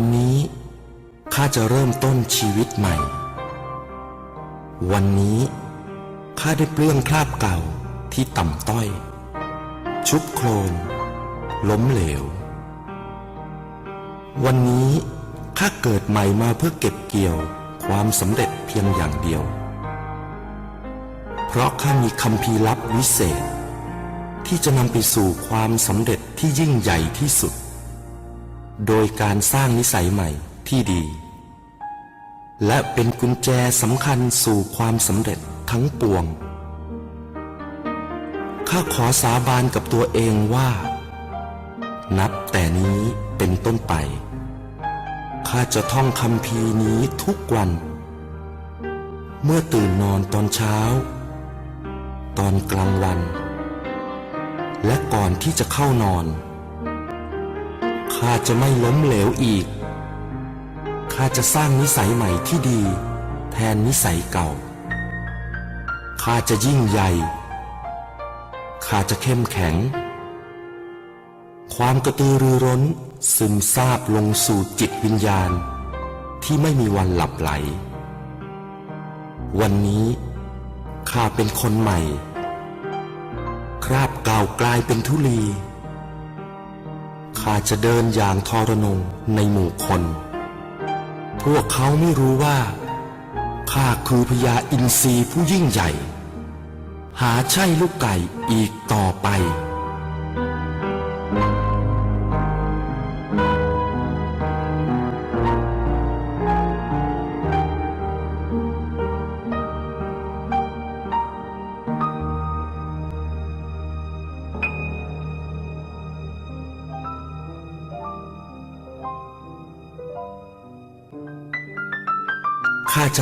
วันนี้ข้าจะเริ่มต้นชีวิตใหม่ วันนี้ข้าได้เปลื้องคราบเก่าที่ต่ำต้อย ชุบโคลน ล้มเหลว วันนี้ข้าเกิดใหม่มาเพื่อเก็บเกี่ยวความสำเร็จเพียงอย่างเดียว เพราะข้ามีคำพีร์ลับวิเศษ ที่จะนำไปสู่ความสำเร็จที่ยิ่งใหญ่ที่สุด โดยการสร้างนิสัยใหม่ที่ดี และเป็นกุญแจสำคัญสู่ความสำเร็จทั้งปวง ข้าขอสาบานกับตัวเองว่า นับแต่นี้เป็นต้นไป ข้าจะท่องคำพีนี้ทุกวัน เมื่อตื่นนอนตอนเช้า ตอนกลางวัน และก่อนที่จะเข้านอน ข้าจะไม่ล้มเหลวอีก ข้าจะสร้างนิสัยใหม่ที่ดี แทนนิสัยเก่า ข้าจะยิ่งใหญ่ ข้าจะเข้มแข็ง ความกระตือรือร้นซึมซาบลงสู่จิตวิญญาณ ที่ไม่มีวันหลับไหล วันนี้ข้าเป็นคนใหม่ คราบเก่ากลายเป็นทุลี ข้าจะเดินอย่างทรนงในหมู่คน พวกเขาไม่รู้ว่า ข้าคือพญาอินทรีผู้ยิ่งใหญ่ หาใช่ลูกไก่อีกต่อไป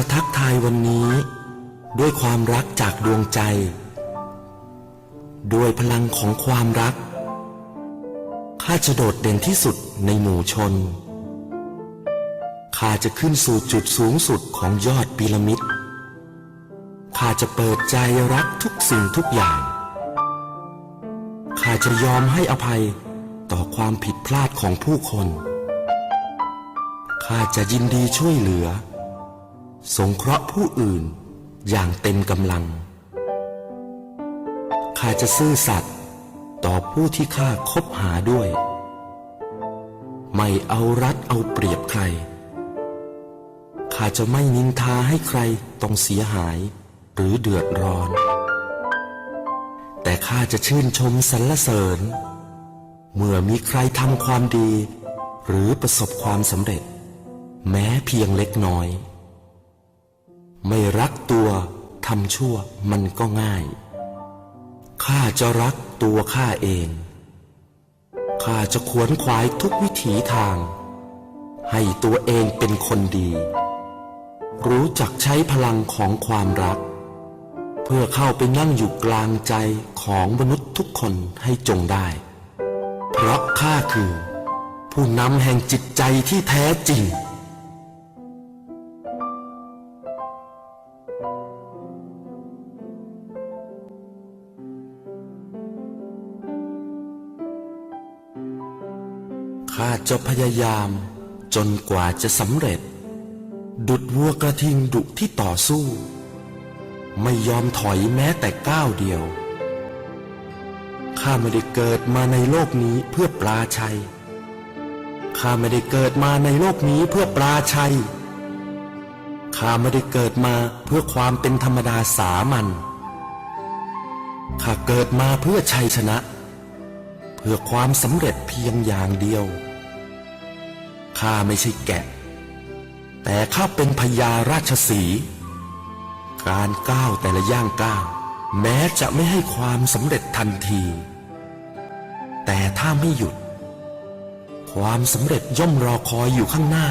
จะทักทายวันนี้ ด้วยความรักจากดวงใจ ด้วยพลังของความรัก ข้าจะโดดเด่นที่สุดในหมู่ชน ข้าจะขึ้นสู่จุดสูงสุดของยอดพีระมิด ข้าจะเปิดใจรักทุกสิ่งทุกอย่าง ข้าจะยอมให้อภัยต่อความผิดพลาดของผู้คน ข้าจะยินดีช่วยเหลือ สงเคราะห์ผู้อื่นอย่างเต็มกำลัง ข้าจะซื่อสัตย์ต่อผู้ที่ข้าคบหาด้วย ไม่เอารัดเอาเปรียบใคร ข้าจะไม่นินทาให้ใครต้องเสียหายหรือเดือดร้อน แต่ข้าจะชื่นชมสรรเสริญ เมื่อมีใครทำความดี หรือประสบความสำเร็จ แม้เพียงเล็กน้อย ไม่รักตัวทำชั่วมันก็ง่าย ข้าจะรักตัวข้าเอง ข้าจะขวนขวายทุกวิถีทาง ให้ตัวเองเป็นคนดี รู้จักใช้พลังของความรัก เพื่อเข้าไปนั่งอยู่กลางใจของมนุษย์ทุกคนให้จงได้ เพราะข้าคือ ผู้นำแห่งจิตใจที่แท้จริง จะพยายามจนกว่าจะสำเร็จ ดุดวัวกระทิงดุที่ต่อสู้ ไม่ยอมถอยแม้แต่ก้าวเดียว ข้าไม่ได้เกิดมาในโลกนี้เพื่อปลาชัย ข้าไม่ได้เกิดมาในโลกนี้เพื่อปลาชัย ข้าไม่ได้เกิดมาเพื่อความเป็นธรรมดาสามัญ ข้าเกิดมาเพื่อชัยชนะ เพื่อความสำเร็จเพียงอย่างเดียว ข้าไม่ใช่แกะ แต่ข้าเป็นพญาราชสี การก้าวแต่ละย่างก้าวแม้จะไม่ให้ความสำเร็จทันที แต่ถ้าไม่หยุด ความสำเร็จย่อมรอคอยอยู่ข้างหน้า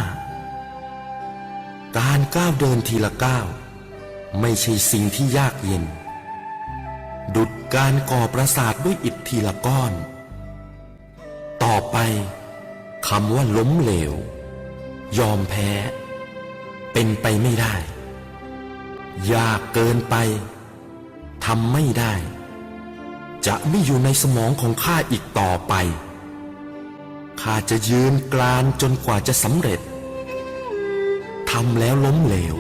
การก้าวเดินทีละก้าว ไม่ใช่สิ่งที่ยากเย็น ดุดการก่อปราสาทด้วยอิฐทีละก้อน ต่อไป คำว่าล้มเหลว ยอมแพ้ เป็นไปไม่ได้ ยากเกินไปทำไม่ได้ จะไม่อยู่ในสมองของข้าอีกต่อไปข้าจะยืนกรานจนกว่าจะสำเร็จทำแล้วล้มเหลว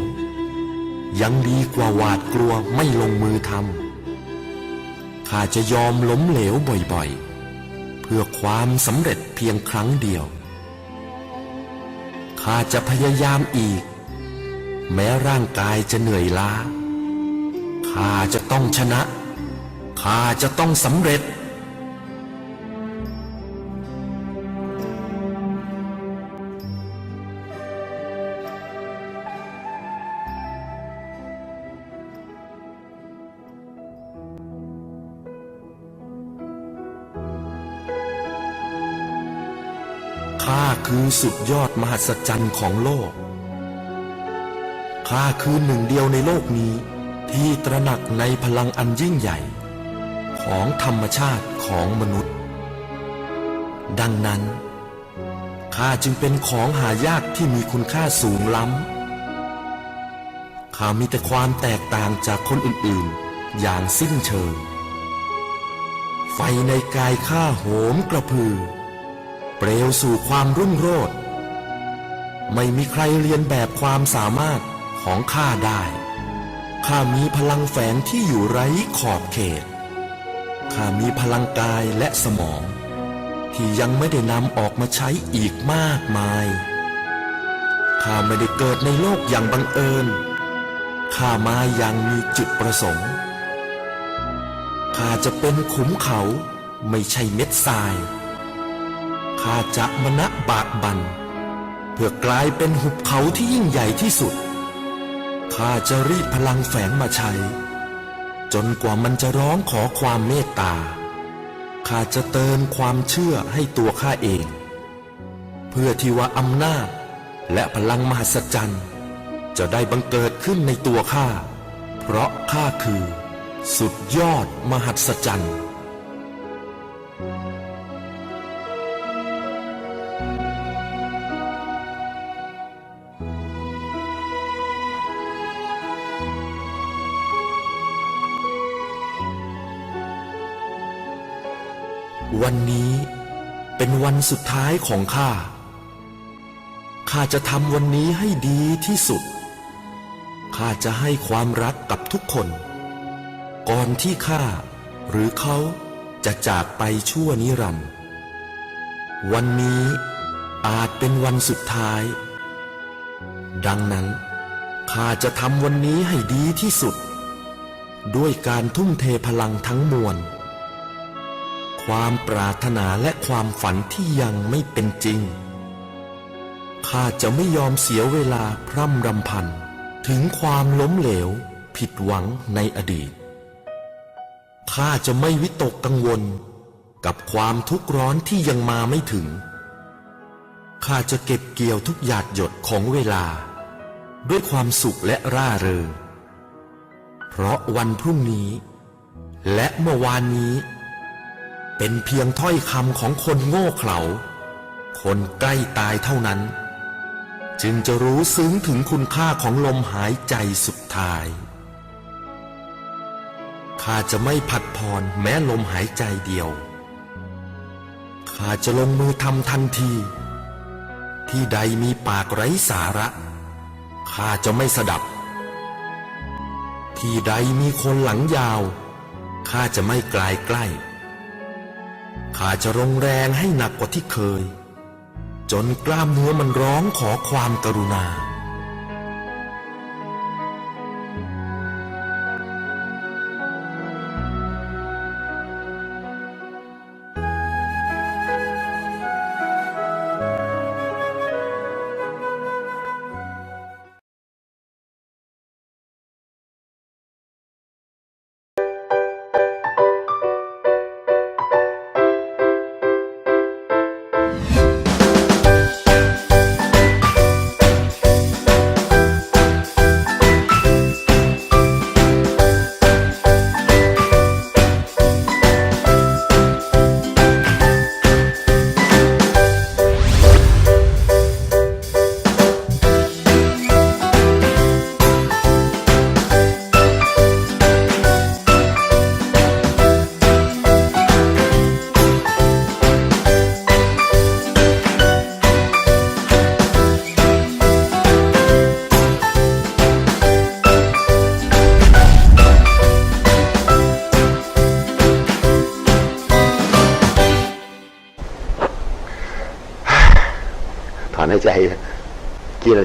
ยังดีกว่าหวาดกลัวไม่ลงมือทำข้าจะยอมล้มเหลวบ่อยๆ เพื่อความสำเร็จเพียงครั้งเดียว ข้าจะพยายามอีก แม้ร่างกายจะเหนื่อยล้าข้าจะต้องชนะข้าจะต้องสำเร็จ ข้าคือสุดยอดมหัศจรรย์ของโลก ข้าคือหนึ่งเดียวในโลกนี้ที่ตระหนักในพลังอันยิ่งใหญ่ ของธรรมชาติของมนุษย์ ดังนั้นข้าจึงเป็นของหายากที่มีคุณค่าสูงล้ำข้ามีแต่ความแตกต่างจากคนอื่นๆ อย่างสิ้นเชิง ไฟในกายข้าโหมกระพือ เปลวสู่ความรุ่งโรจน์ไม่มีใครเรียนแบบความสามารถของข้าได้ ข้ามีพลังแฝงที่อยู่ไร้ขอบเขต ข้ามีพลังกายและสมอง ที่ยังไม่ได้นำออกมาใช้อีกมากมาย ข้าไม่ได้เกิดในโลกอย่างบังเอิญ ข้ามาอย่างมีจุดประสงค์ ข้าจะเป็นขุมเขาไม่ใช่เม็ดทราย ข้าจะมณะบากบัน เพื่อกลายเป็นหุบเขาที่ยิ่งใหญ่ที่สุด ข้าจะรีดพลังแฝงมาใช้ จนกว่ามันจะร้องขอความเมตตา ข้าจะเติมความเชื่อให้ตัวข้าเอง เพื่อที่ว่าอำนาจและพลังมหัศจรรย์ จะได้บังเกิดขึ้นในตัวข้า เพราะข้าคือ สุดยอดมหัศจรรย์ สุดท้ายของข้า ข้าจะทำวันนี้ให้ดีที่สุด ข้าจะให้ความรักกับทุกคน ก่อนที่ข้าหรือเขาจะจากไปชั่วนิรันดร์ วันนี้อาจเป็นวันสุดท้าย ดังนั้นข้าจะทำวันนี้ให้ดีที่สุด ด้วยการทุ่มเทพลังทั้งมวล ความปรารถนาและความฝันที่ยังไม่เป็นจริง ข้าจะไม่ยอมเสียเวลาพร่ำรำพัน ถึงความล้มเหลว ผิดหวังในอดีต ข้าจะไม่วิตกกังวล กับความทุกข์ร้อนที่ยังมาไม่ถึง ข้าจะเก็บเกี่ยวทุกหยาดหยดของเวลา ด้วยความสุขและร่าเริง เพราะวันพรุ่งนี้ และเมื่อวานนี้ เป็นเพียงถ้อยคำของคนโง่เขลา คนใกล้ตายเท่านั้น จึงจะรู้ซึ้งถึงคุณค่าของลมหายใจสุดท้าย ข้าจะไม่ผัดผ่อนแม้ลมหายใจเดียว ข้าจะลงมือทำทันที ที่ใดมีปากไร้สาระ ข้าจะไม่สดับ ที่ใดมีคนหลังยาว ข้าจะไม่กลายใกล้ ข้าจะรงแรงให้หนักกว่าที่เคย จนกล้ามเนื้อมันร้องขอความกรุณา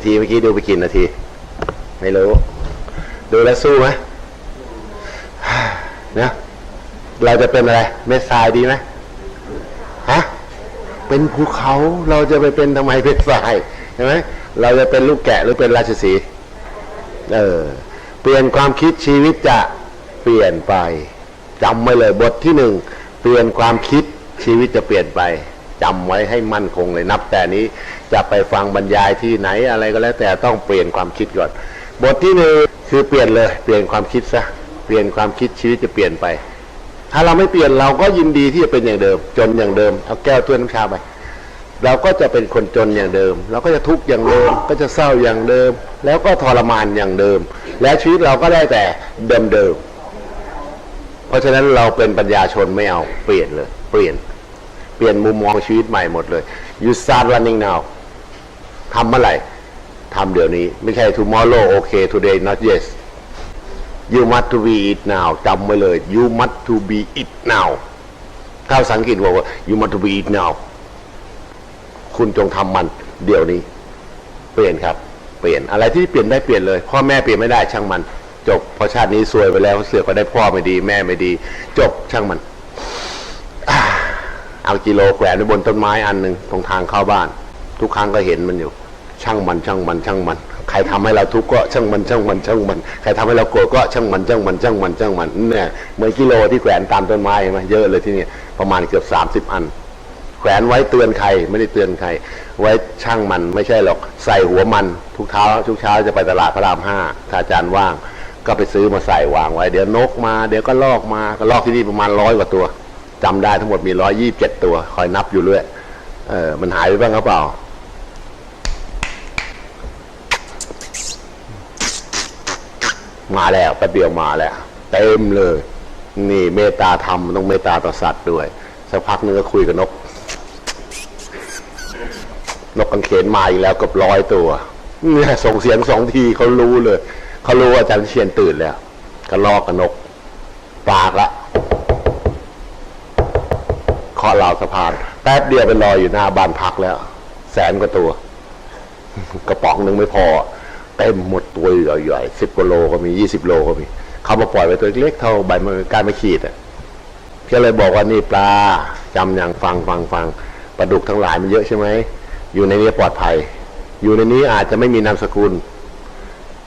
นาทีเมื่อกี้ดูไปกี่นาที ไม่รู้ ดูแล้วสู้ไหมนะเราจะเป็นอะไร เม็ดทรายดีไหมฮะเป็นภูเขาเราจะไปเป็นทำไมเป็นทรายใช่ไหมเราจะเป็นลูกแกะหรือเป็นราชสีเออเปลี่ยนความคิดชีวิตจะเปลี่ยนไปจำไว้เลยบทที่หนึ่งเปลี่ยนความคิดชีวิตจะเปลี่ยนไป จำไว้ให้มั่นคงเลยนับ แต่นี้จะไปฟังบรรยายที่ไหนอะไรก็แล้วแต่ต้องเปลี่ยนความคิดก่อน บทที่หนึ่งคือเปลี่ยนเลยเปลี่ยนความคิดซะเปลี่ยนความคิดชีวิตจะเปลี่ยนไป ถ้าเราไม่เปลี่ยนเราก็ยินดีที่จะเป็นอย่างเดิม จนอย่างเดิมเอาแก้วถ้วยน้ำชาไปเราก็จะเป็นคนจนอย่างเดิม เราก็จะทุกข์อย่างเดิม ก็จะเศร้าอย่างเดิม แล้วก็ทรมานอย่างเดิม และชีวิตเราก็ได้แต่เดิมเดิมเพราะฉะนั้นเราเป็นปัญญาชนไม่เอาเปลี่ยนเลย เปลี่ยน ปลี่ยนมุมมองชีวิตใหม่หมดเลย you start running now ทำเมื่อไหร่ทำเดี๋ยวนี้ ไม่ใช่ tomorrow okay today not yes you must to be it now จำไว้เลย you must to be it now ถ้าภาษาอังกฤษบอกว่า you must to be it now คุณจงทำมัน เดี๋ยวนี้ เปลี่ยนครับ เปลี่ยนอะไรที่เปลี่ยนได้เปลี่ยนเลย พ่อแม่เปลี่ยนไม่ได้ช่างมัน จบเพราะชาตินี้ซวยไปแล้วเสือกก็ได้พ่อไม่ดี แม่ไม่ดี จบช่างมัน เอากิโลแขวนไว้บนต้นไม้อันหนึ่งตรงทางเข้าบ้าน ทุกครั้งก็เห็นมันอยู่ ช่างมันช่างมันช่างมัน ใครทำให้เราทุกข์ก็ช่างมันช่างมันช่างมัน ใครทำให้เราโกรธก็ช่างมันช่างมันช่างมันช่างมันเนี่ยเหมือนกิโลที่แขวนตามต้นไม้เห็นไหมเยอะเลยที่นี่ประมาณเกือบสามสิบอัน แขวนไว้เตือนใครไม่ได้เตือนใคร ไว้ช่างมันไม่ใช่หรอกใส่หัวมันทุกเช้าทุกเช้าจะไปตลาดพระรามห้าถ้าอาจารย์ว่าง ก็ไปซื้อมาใส่วางไว้ เดี๋ยวนกมา เดี๋ยวก็ลอกมาก็ลอกที่นี่ประมาณร้อยกว่าตัว จำได้ทั้งหมดมีร้อยยี่สิบเจ็ดตัว คอยนับอยู่เรื่อยเออมันหายไปบ้างหรือเปล่า มาแล้วแป๊บเดียวมาแล้ว เต็มเลย นี่เมตตาธรรมต้องเมตตาต่อสัตว์ด้วย สักพักนึงก็คุยกับนก นกกังเขนมาอีกแล้วเกับร้อยตัว เนี่ยส่งเสียงสองทีเขารู้เลย เขารู้ว่าอาจารย์เชียนตื่นแล้วก็ลอกกับนกปากละ เคาะราวสะพาน แป๊บเดียวไปรอยอยู่หน้าบ้านพักแล้ว แสนกว่าตัว กระป๋องนึงไม่พอเต็มหมดตัวใหญ่ๆสิบกว่าโลก็มียี่สิบโลก็มี เขามาปล่อยไว้ตัวเล็กเท่าใบมือการไม่ขีดอะก็เลยบอกว่านี่ปลาจำอย่างฟังฟังฟังปลาดุกทั้งหลายมันเยอะใช่ไหมอยู่ในนี้ปลอดภัย อยู่ในนี้อาจจะไม่มีนามสกุล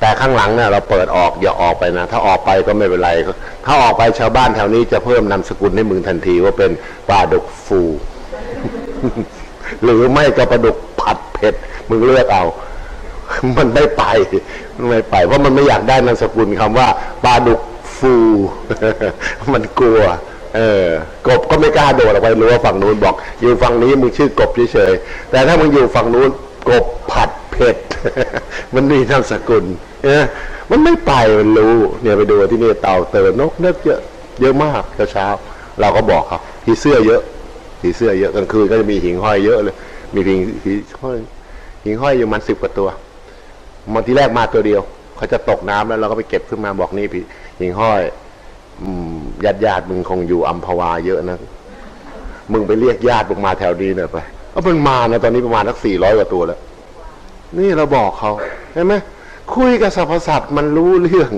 แต่ข้างหลังเนี่ยเราเปิดออกอย่าออกไปนะ ถ้าออกไปก็ไม่เป็นไร ถ้าออกไปชาวบ้านแถวนี้จะเพิ่มนามสกุลให้มึงทันทีว่าเป็นปลาดุกฟู หรือไม่ก็ปลาดุกผัดเผ็ดมึงเลือกเอามันไม่ไปมันไม่ไป เพราะมันไม่อยากได้นามสกุลคำว่าปลาดุกฟู มันกลัว เออกบก็ไม่กล้าโดดออกไปรู้ว่าฝั่งนู้นบอก อยู่ฝั่งนี้มึงชื่อกบเฉยๆแต่ถ้ามึงอยู่ฝั่งนู้นกบผัดเผ็ด มันมีนามสกุล เออมันไม่ไปมันรู้เนี่ยไปดูที่นี่เต่าเตินนกเนกเยอะเยอะมากเช้าๆเราก็บอกเขาผีเสื้อเยอะผีเสื้อเยอะกลางคืนก็จะมีหิ่งห้อยเยอะเลย มีผีผีห้อยหิ่งห้อยอยู่มันสิบกว่าตัวมันที่แรกมาตัวเดียวเขาจะตกน้ำแล้วเราก็ไปเก็บขึ้นมาบอกนี่พี่หิ่งห้อยญาติญาติมึงคงอยู่อัมพวาเยอะนะมึงไปเรียกญาติมึงมาแถวดีหน่อยไปเอามันมานะตอนนี้ประมาณสักสี่ร้อยกว่าตัวแล้วนี่เราบอกเขาเห็นไหม คุยกับสรรพสัตว์มันรู้เรื่อง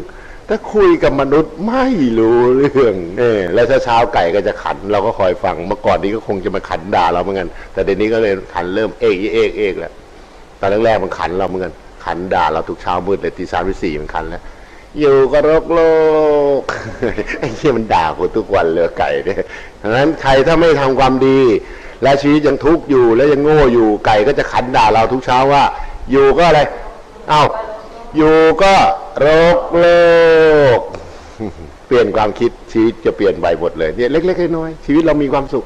ถ้าคุยกับมนุษย์ไม่รู้เรื่องเออแล้วเช้าๆไก่ก็จะขัน เราก็คอยฟัง เมื่อก่อนนี้ก็คงจะมาขันด่าเราเหมือนกัน แต่เดี๋ยวนี้ก็เลยขันเริ่มเอกเอกเอกแล้ว ตอนแรกๆมันขันเราเหมือนกัน ขันด่าเราทุกเช้ามืดเลยตีสามตีสี่มันขันแล้วอยู่ก็รกโลกไอ้เชี่ยมันด่ากูทุกวันเลยไก่เนี่ยดังนั้นใครถ้าไม่ทำความดี และชีวิตยังทุกข์อยู่และยังโง่อยู่ไก่ก็จะขันด่าเราทุกเช้าว่า อยู่ก็อะไร เอ้า อยู่ก็รกโลก เปลี่ยนความคิดชีวิตจะเปลี่ยนไปหมดเลยเนี่ยเล็กๆน้อยๆชีวิตเรามีความสุข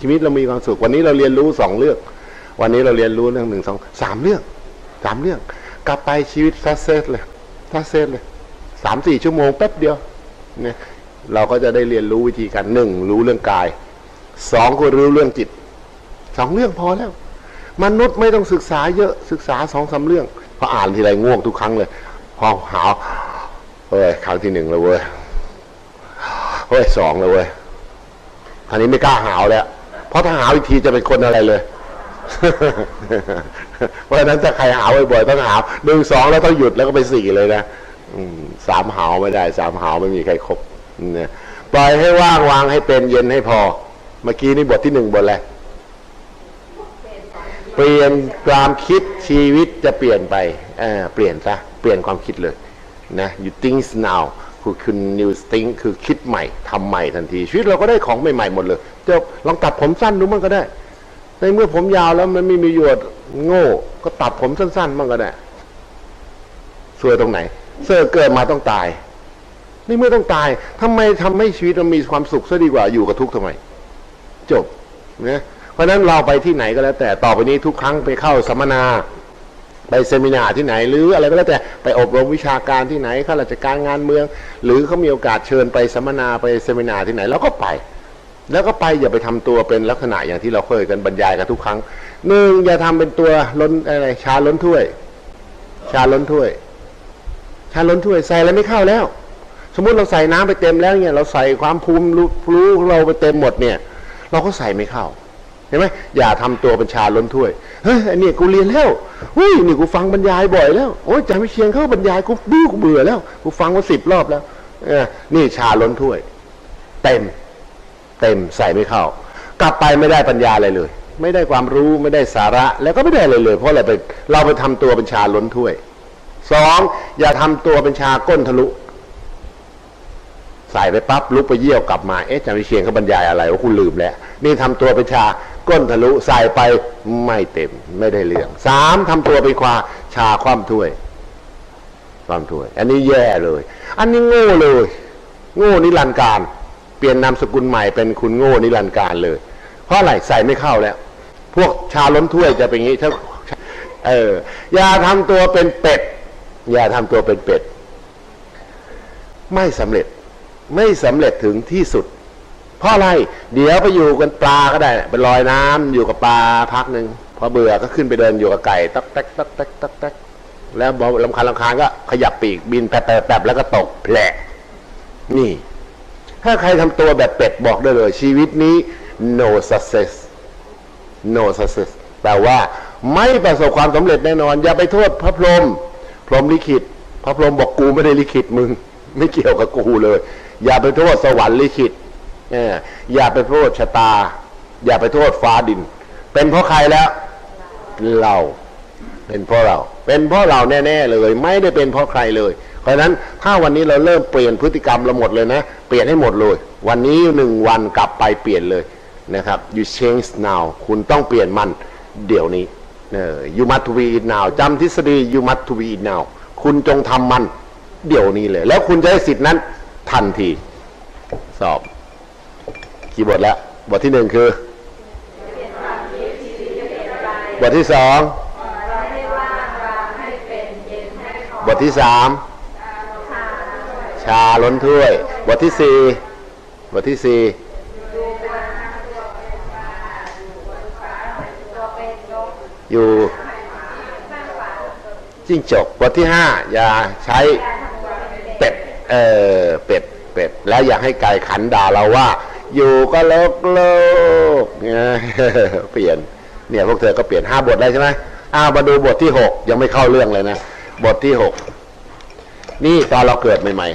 ชีวิตเรามีความสุข วันนี้เราเรียนรู้สองเรื่อง วันนี้เราเรียนรู้เรื่องหนึ่งสองสามเรื่องสามเรื่อง กลับไปชีวิตซัสเซสเลยซัสเซสเลยสามสี่ชั่วโมงแป๊บเดียวเนี่ยเราก็จะได้เรียนรู้วิธีการหนึ่งรู้เรื่องกายสองก็รู้เรื่องจิตสองเรื่องพอแล้ว มนุษย์ไม่ต้องศึกษาเยอะศึกษาสองสาเรื่อง พออ่านทีไรง่วงทุกครั้งเลยพอหาวเฮ้ยครั้งที่หนึ่งแล้วเว้ยเฮ้ยสองแล้วเว้ยคราวนี้ไม่กล้าหาวแล้วเพราะถ้าหาวอีกทีจะเป็นคนอะไรเลยเพราะฉะนั้นถ้าใครหาวบ่อยๆต้องหาวหนึ่งสองแล้วต้องหยุดแล้วก็ไปสี่เลยนะสามหาวไม่ได้สามหาวไม่มีใครครบเนี่ยปล่อยให้ว่างวางให้เป็นเย็นให้พอ เมื่อกี้นี่บทที่หนึ่งบทอะไร ปลี่ยนความคิดชีวิตจะเปลี่ยนไปเเปลี่ยนซะเปลี่ยนความคิดเลยนะ you think now คือคือ new think คือคิดใหม่ทำใหม่ทันที ชีวิตเราก็ได้ของใหม่ๆหมดเลยจบลองตัดผมสั้นดูมันก็ได้ ในเมื่อผมยาวแล้วมันไม่มีประโยชน์โง่ ก็ตัดผมสั้นๆมันก็ได้สวยตรงไหน เสื้อเกิดมาต้องตายในเมื่อต้องตายทำไมทำให้ชีวิตเรามีความสุขซะดีกว่าอยู่กับทุกข์ทำไม จบนะเพ ราะฉะนั้นเราไปที่ไหนก็แล้ว แต่ต่อไปนี้ทุกครั้งไปเข้าสัมมนา ไปเซมินาที่ไหน หรืออะไรก็แล้วแต่ไปอบรมวิชาการที่ไหนข้าราชการงานเมือง หรือเขามีโอกาสเชิญไปสัมมนาไปเซมินาที่ไหนเราก็ไป แล้วก็ไปอย่าไปทำตัวเป็นลักษณะอย่างที่เราเคยกันบรรยายกันทุกครั้งหนึ่งอย่าทำเป็นตัวล้นอะไรชาล้นถ้วย ชาล้นถ้วย ชาล้นถ้วยใส่แล้วไม่เข้าแล้ว สมมุติเราใส่น้ำไปเต็มแล้วเนี่ย เราใส่ความภูมิรู้เราไปเต็มหมดเนี่ย เราก็ใส่ไม่เข้า เห็นไหมอย่าทำตัวเป็นชาล้นถ้วยเฮ้ยอันนี้กูเรียนแล้วอุ้ยนี่กูฟังบรรยายบ่อยแล้วโอ้ยจำไม่เชียงเข้าบรรยายกูดูกูเบื่อแล้ว กูฟังมาสิบรอบแล้วเออนี่ชาล้นถ้วย เต็ม เต็มใส่ไม่เข้ากลับไปไม่ได้ปัญญาอะไรเลย ไม่ได้ความรู้ไม่ได้สาระ แล้วก็ไม่ได้อะไรเลย เพราะอะไรไปเราไปทำตัวเป็นชาล้นถ้วยสองอย่าทำตัวเป็นชาก้นทะลุ ใส่ไปปั๊บลุกไปเยี่ยวกลับมา เอ๊ะอาจารย์วิเชียนเขาบรรยายอะไรว่าคุณลืมแล้ว นี่ทำตัวเป็นชาก้นทะลุใส่ไปไม่เต็มไม่ได้เรื่องสามทำตัวเป็นควาชาคว่ำถ้วยความถ้วย อันนี้แย่เลย อันนี้โง่เลย โง่นิรันดร์การ เปลี่ยนนามสกุลใหม่เป็นคุณโง่นิรันดร์การเลย เพราะอะไรใส่ไม่เข้าแล้ว พวกชาล้นถ้วยจะเป็นอย่างนี้ถ้าเอออย่าทำตัวเป็นเป็ด อย่าทำตัวเป็นเป็ด ไม่สำเร็จ ไม่สำเร็จถึงที่สุด เพราะอะไร เดี๋ยวไปอยู่กันปลาก็ได้ไปลอยน้ำอยู่กับปลาพักหนึ่งพอเบื่อก็ขึ้นไปเดินอยู่กับไก่ตักแตกตักแตกตักแตกแล้วพอลำคาญลำคาญก็ขยับปีกบินแปบแปบแปบแล้วก็ตกแผลนี่ ถ้าใครทำตัวแบบเป็ดบอกได้เลย ชีวิตนี้ no success no success แปลว่าไม่ประสบความสำเร็จแน่นอน อย่าไปโทษพระพรหมพรหมลิขิต พระพรหมบอกกูไม่ได้ลิขิตมึง ไม่เกี่ยวกับกูเลย อย่าไปโทษสวรรค์ลิขิตอย่าไปโทษชะตา อย่าไปโทษฟ้าดิน เป็นเพราะใครแล้ว เราเป็นเพราะเรา เป็นเพราะเราแน่ ๆ เลย ไม่ได้เป็นเพราะใครเลย เพราะฉะนั้นถ้าวันนี้เราเริ่มเปลี่ยนพฤติกรรมเราหมดเลยนะ เปลี่ยนให้หมดเลย วันนี้หนึ่งวันกลับไปเปลี่ยนเลยนะครับ you change now คุณต้องเปลี่ยนมันเดี๋ยวนี้เออ you must be it now จำทฤษฎี you must be it now คุณจงทำมัน เดี๋ยวนี้เลย แล้วคุณจะได้สิทธินั้นทันที สอบ กี่บทแล้ว บทที่หนึ่งคือบทที่สองบทที่สามชาล้นถ้วย บทที่สี่บทที่สี่อยู่จิ้งจกบทที่ห้าอย่าใช้ เออเป็ดเป็ดแล้วอย่าให้ไก่ขันด่าเราว่า อยู่ก็โลกโลกเนี่ยเปลี่ยนเนี่ยพวกเธอก็เปลี่ยนห้าบทได้ใช่ไหมอ้าวมาดูบทที่หกยังไม่เข้าเรื่องเลยนะ บทที่หกนี่ตอนเราเกิดใหม่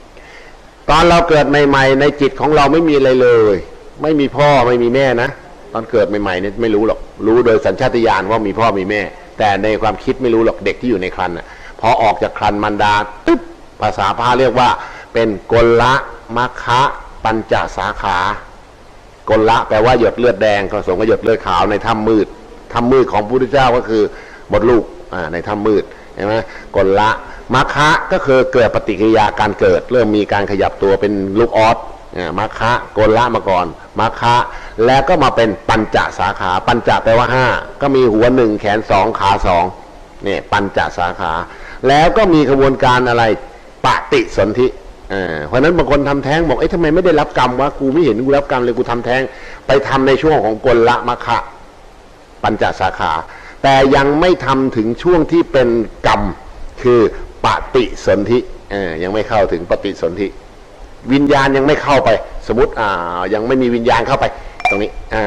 ๆ ตอนเราเกิดใหม่ ๆ ในจิตของเราไม่มีอะไรเลย ไม่มีพ่อไม่มีแม่นะตอนเกิดใหม่ๆเนี่ยไม่รู้หรอก รู้โดยสัญชาตญาณว่ามีพ่อมีแม่ แต่ในความคิดไม่รู้หรอกเด็กที่อยู่ในครรภ์น่ะ พอออกจากครรภ์มันดาตึ๊บภาษาพาเรียกว่า เป็นกลละมัคคะปัญจสาขากลละแปลว่าหยดเลือดแดงผสมกับหยดเลือดขาวในถ้ำมืดถ้ำมืดของพระพุทธเจ้าก็คือหมดลูกอ่าในถ้ำมืดเห็นไหมกลละมัคคะก็คือเกิดปฏิกิริยาการเกิด เริ่มมีการขยับตัวเป็นลูกออสอ่ามัคคะกลละมาก่อนมัคคะแล้วก็มาเป็นปัญจสาขา ปัญจแปลว่าห้าก็มีหัวหนึ่งแขนสองขาสองเนี่ยปัญจสาขา แล้วก็มีขบวนการอะไรปฏิสนธิเพราะนั้นบางคนทำแท้งบอกเอ๊ะทำไมไม่ได้รับกรรมวะกูไม่เห็นกูรับกรรมเลยกูทำแท้ง ไปทำในช่วงของกลละมะคะปัญจสาขา แต่ยังไม่ทำถึงช่วงที่เป็นกรรมคือปฏิสนธิยังไม่เข้าถึงปฏิสนธิ วิญญาณยังไม่เข้าไป สมมติอ่ายังไม่มีวิญญาณเข้าไปตรงนี้อ่า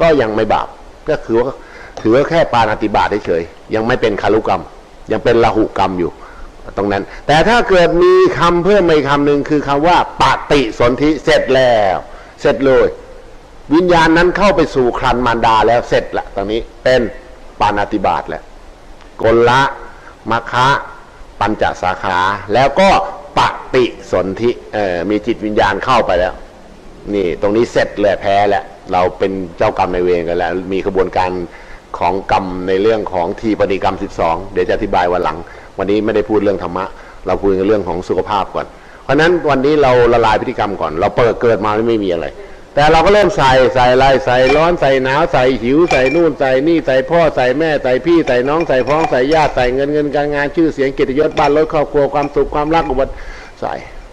ก็ยังไม่บาปก็คือว่าถือว่าแค่ปานาติบาตเฉยยังไม่เป็นคารุกรรม ยังเป็นละหุกรรมอยู่ ตรงนั้น แต่ถ้าเกิดมีคำเพิ่มมาอีกคำหนึ่งคือคำว่าปฏิสนธิเสร็จแล้ว เสร็จเลย วิญญาณนั้นเข้าไปสู่ครันมารดาแล้วเสร็จละตอนนี้เป็นปานาติบาตแล้วกลละมคะปัญจสาขา แล้วก็ปฏิสนธิมีจิตวิญญาณเข้าไปแล้ว นี่ตรงนี้เสร็จเลยแพ้แล้วเราเป็นเจ้ากรรมในเวรกันแล้ว มีกระบวนการ ของกรรมในเรื่องของทีปฏิกรรม 12 เดี๋ยวจะอธิบายวันหลัง วันนี้ไม่ได้พูดเรื่องธรรมะ เราคุยกันเรื่องของสุขภาพก่อน เพราะฉะนั้นวันนี้เราละลายพฤติกรรมก่อน เราเปิดเกิดมาไม่มีอะไร แต่เราก็เริ่มใส่ใส่ไรใส่ร้อนใส่หนาวใส่หิวใส่นู่นใส่นี่ใส่พ่อใส่แม่ใส่พี่ใส่น้องใส่พ้องใส่ญาติใส่เงินเงินการงานชื่อเสียงเกียรติยศบ้านรถครอบครัวความสุขความรักอุบัติใส่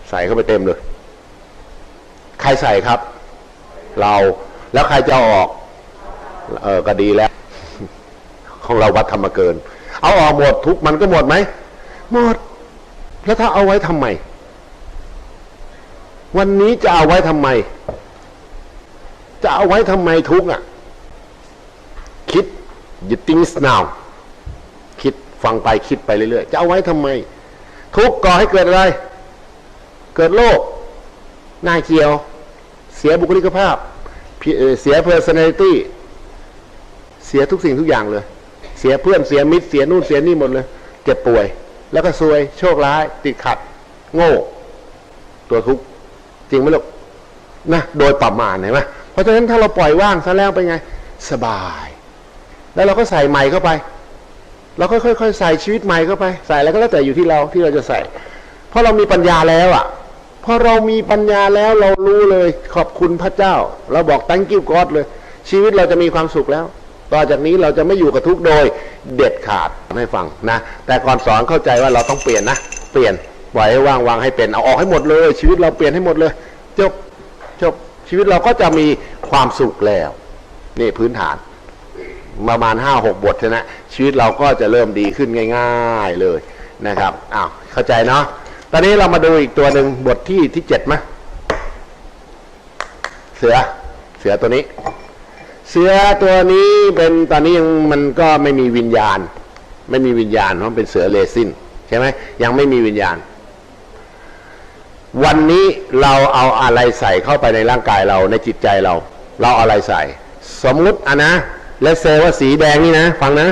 ใส่เข้าไปเต็มเลย ใครใส่ครับ เราแล้วใครจะออก เออก็ดีแล้ว ของเราวัดธรรมเกิน เอาออกหมดทุกมันก็หมดไหมหมด แล้วถ้าเอาไว้ทำไม วันนี้จะเอาไว้ทำไม จะเอาไว้ทำไมทุกอะ คิด you think now คิดฟังไปคิดไปเรื่อยๆ จะเอาไว้ทำไม ทุกก่อให้เกิดอะไร เกิดโรคหน้าเขียว เสียบุคลิกภาพเอ่อเสีย personality เสียทุกสิ่งทุกอย่างเลย เสียเพื่อนเสียมิตรเสียนู่นเสียนี่หมดเลย เจ็บป่วย แล้วก็ซวยโชคร้าย ติดขัด โง่ ตัวทุกข์จริงไหมลูกนะโดยประมาณเห็นไหมเพราะฉะนั้นถ้าเราปล่อยว่างซะแล้วเป็นไง สบาย แล้วเราก็ใส่ใหม่เข้าไปเราก็ค่อยๆใส่ชีวิตใหม่เข้าไป ใส่แล้วก็แล้วแต่อยู่ที่เราที่เราจะใส่ เพราะเรามีปัญญาแล้วอะพอเรามีปัญญาแล้วเรารู้เลย ขอบคุณพระเจ้า เราบอก thank you God เลย ชีวิตเราจะมีความสุขแล้ว ต่อจากนี้เราจะไม่อยู่กับทุกโดยเด็ดขาดให้ฟังนะ แต่ก่อนสอนเข้าใจว่าเราต้องเปลี่ยนนะ เปลี่ยนปล่อยให้ว่างวางให้เป็นเอาออกให้หมดเลย ชีวิตเราเปลี่ยนให้หมดเลยจบจบชีวิตเราก็จะมีความสุขแล้ว นี่พื้นฐานประมาณห้าหกบทนะชีวิตเราก็จะเริ่มดีขึ้นง่าย ๆเลยนะครับอ้าวเข้าใจเนาะตอนนี้เรามาดูอีกตัวหนึ่งบทที่ที่เจ็ดไหมเสือเสือตัวนี้ เสือตัวนี้เป็นตอนนี้ยังมันก็ไม่มีวิญญาณ ไม่มีวิญญาณเพราะเป็นเสือเลซินใช่ไหมยังไม่มีวิญญาณ วันนี้เราเอาอะไรใส่เข้าไปในร่างกายเราในจิตใจเรา เราเอาอะไรใส่ สมมุติอะนะและเซว่าสีแดงนี่นะ ฟังนะ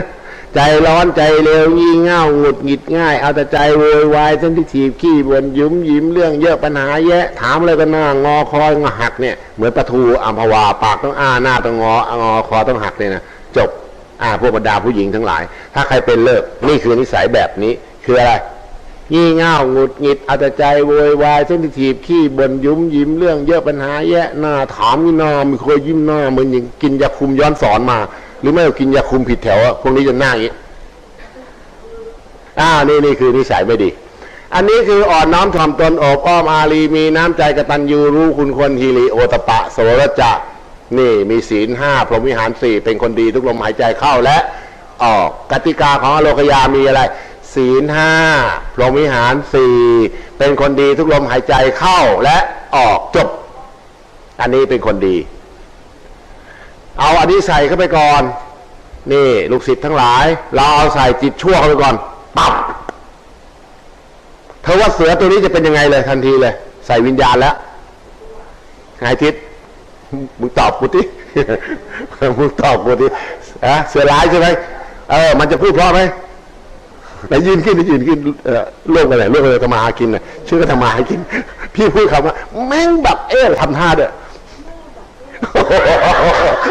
ใจร้อนใจเร็วงี่เง่าหงุดหงิดง่าย เอาแต่ใจโวยวายเซนทิทีฟขี้บ่นยิ้มยิ้มเรื่องเยอะปัญหาแยะ ถามอะไรกันหน้างอคอยงอหักเนี่ยเหมือนปลาทูอัมพวาปากต้องอ้าหน้าต้องงองอคอต้องหักเนี่ยนะจบอ่าพวกบรรดาผู้หญิงทั้งหลาย ถ้าใครเป็นเลิกนี่คือนิสัยแบบนี้คืออะไรงี่เง่าหงุดหงิดเอาแต่ใจโวยวายเซนซิทีฟขี้บ่นยุ้มยิ้มเรื่องเยอะปัญหาแยะหน้าถามนี่หน้าม่เคยยิ้มหน้าเหมือนอย่างกินยาคุมย้อนสอนมา หรือไม่ก็กินยาคุมผิดแถวอะพวกนี้จะหน้าอย่างนี้อ่านี่นี่คือนิสัยไม่ดี อันนี้คืออ่อนน้อมถ่อมตนอบอ้อมอารีมีน้ำใจกตัญญูรู้คุณคนฮีริโอตปะโสรจะนี่มีศีลห้าพรหมวิหารสี่เป็นคนดีทุกลมหายใจเข้าและออกกติกาของอโลกยามีอะไร ศีลห้าพรหมวิหารสี่เป็นคนดีทุกลมหายใจเข้าและออกจบ อันนี้เป็นคนดี เอาอันนี้ใส่เข้าไปก่อน นี่ลูกศิษย์ทั้งหลาย เราเอาใส่จิตชั่วเข้าไปก่อนปั๊บเธอว่าเสือตัวนี้จะเป็นยังไงเลยทันทีเลย ใส่วิญญาณแล้วไงทิศมึงตอบกูทีมึงตอบกูทีอะเสือร้ายใช่ไหมเออ มันจะพูดเพราะไหมไหนยืนขึ้นไหนยืนขึ้นเออโลกอะไรโลกอะไรทำมาหากินน่ะชื่อก็ทำมาหากิน พี่พูดคำว่าแม่งแบบเอ๊ะทำท่าเด้อ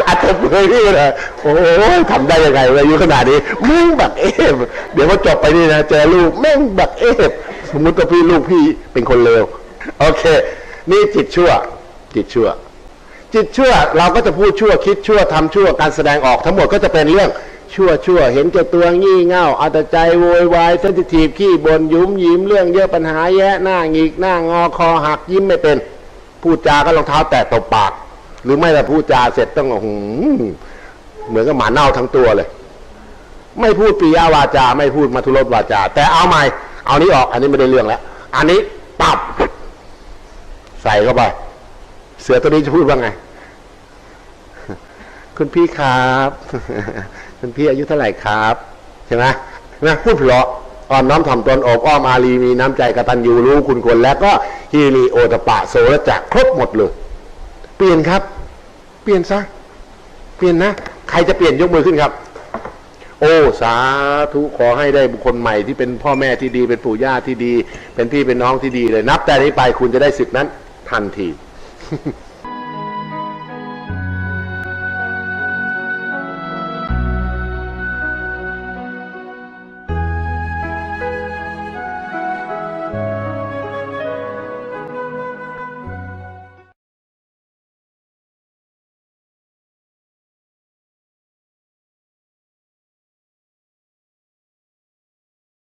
อาจจะเผยนี่นะโอ้ยทำได้ยังไงอายุขนาดนี้แม่งแบบเอฟเดี๋ยวพอจบไปนี่นะเจอลูกแม่งแบบเอฟสมมติว่าพี่ลูกพี่เป็นคนเลวโอเค นี่จิตชั่ว จิตชั่ว จิตชั่ว เราก็จะพูดชั่วคิดชั่วทำชั่วการแสดงออกทั้งหมดก็จะเป็นเรื่องชั่วชั่วเห็นแก่ตัวงี่เง่าเอาแต่ใจโวยวายเซนซิทีฟขี้บนยุ้มยิ้มเรื่องเยอะปัญหาแยะหน้าหงิกหน้างอคอหักยิ้มไม่เป็น พูดจาก็รองเท้าแตะตบปาก หรือไม่แต่พูดจาเสร็จต้องหืมเหมือนกับหมาเน่าทั้งตัวเลย ไม่พูดปียาวาจา ไม่พูดมัทุรสวาจา แต่เอาใหม่ เอานี้ออกอันนี้ไม่ได้เรื่องแล้ว อันนี้ปับใส่เข้าไป เสือตัวนี้จะพูดว่าไง คุณพี่ครับ คุณพี่อายุเท่าไหร่ครับใช่ไหมนะพูดเพราะอ่อนน้อมถ่อมตนอบอ้อมอารีมีน้ำใจกตัญญูรู้คุณคนแล้วก็ฮีรีโอตปะโสระจักครบหมดเลย เปลี่ยนครับ เปลี่ยนซะ เปลี่ยนนะ ใครจะเปลี่ยนยกมือขึ้นครับ โอ้ สาธุขอให้ได้บุคคลใหม่ที่เป็นพ่อแม่ที่ดี เป็นปู่ย่าที่ดี เป็นพี่เป็นน้องที่ดีเลย นับแต่นี้ไปคุณจะได้สิทธินั้นทันที